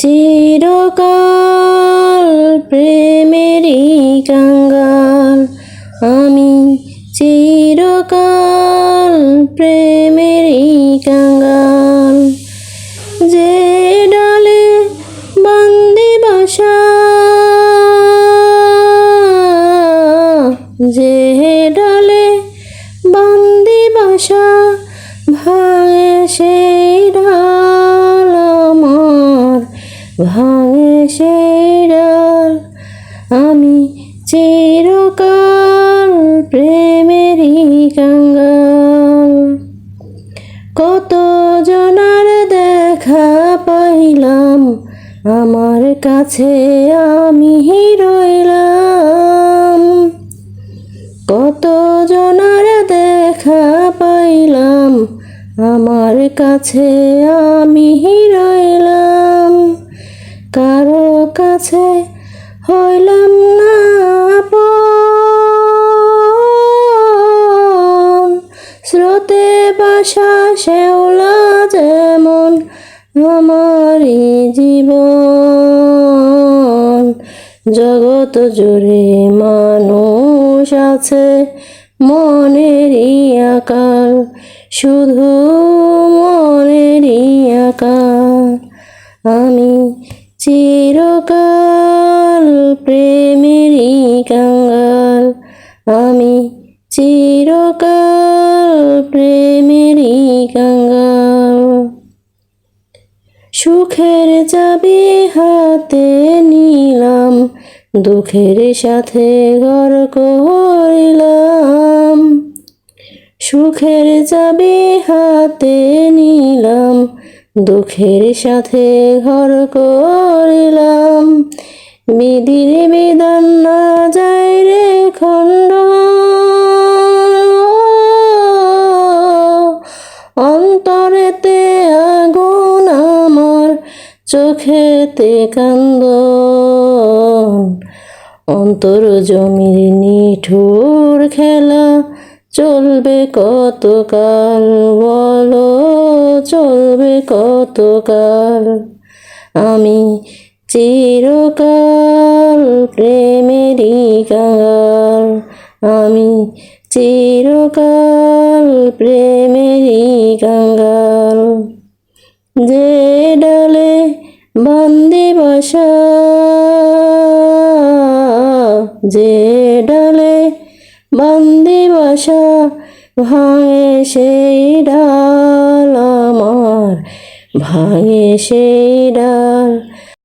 চিরকাল প্রেমেরই কাঙ্গাল। আমি চিরকাল প্রেমেরই কাঙ্গাল। যে ডালে বন্দি বাসা, যে ডালে বন্দি বাসা, ভাঙে সেই ভাঙে সেই ডাল আমি চিরকাল প্রেমেরই কাঙ্গাল। কত জনার দেখা পাইলাম, আমার কাছে আমি রইলাম। কত জনার দেখা পাইলাম, আমার কাছে আমি রইলাম। কাছে হইলাম না। স্রোতে বাসা শেওলা যেমন আমারই জীবন জগৎ জুড়ে মানুষ আছে মনেরই আকার, শুধু মনেরই আকার আমি চিরকাল প্রেমেরই কাঙ্গাল। আমি চিরকাল প্রেমেরই কাঙ্গাল। সুখের চাবি হাতে নিলাম, দুঃখের সাথে ঘর করিলাম। সুখের চাবি হাতে নিলাম দুঃখের সাথে ঘর করিলাম। বিধির বিধান না যায় রে খণ্ড। অন্তরেতে আগুন আমার চোখেতে কান্দ। অন্তর জমির নিঠুর খেলা চলবে কতকাল বলো চলবে কতকাল? আমি চিরকাল প্রেমেরই কাঙ্গাল আমি চিরকাল প্রেমেরই কাঙ্গাল যে ডালে বন্দি বাসা, যে ডালে বন্দি বাসা, ভাঙে সেই ডাল। ভাঙে সেই ডাল।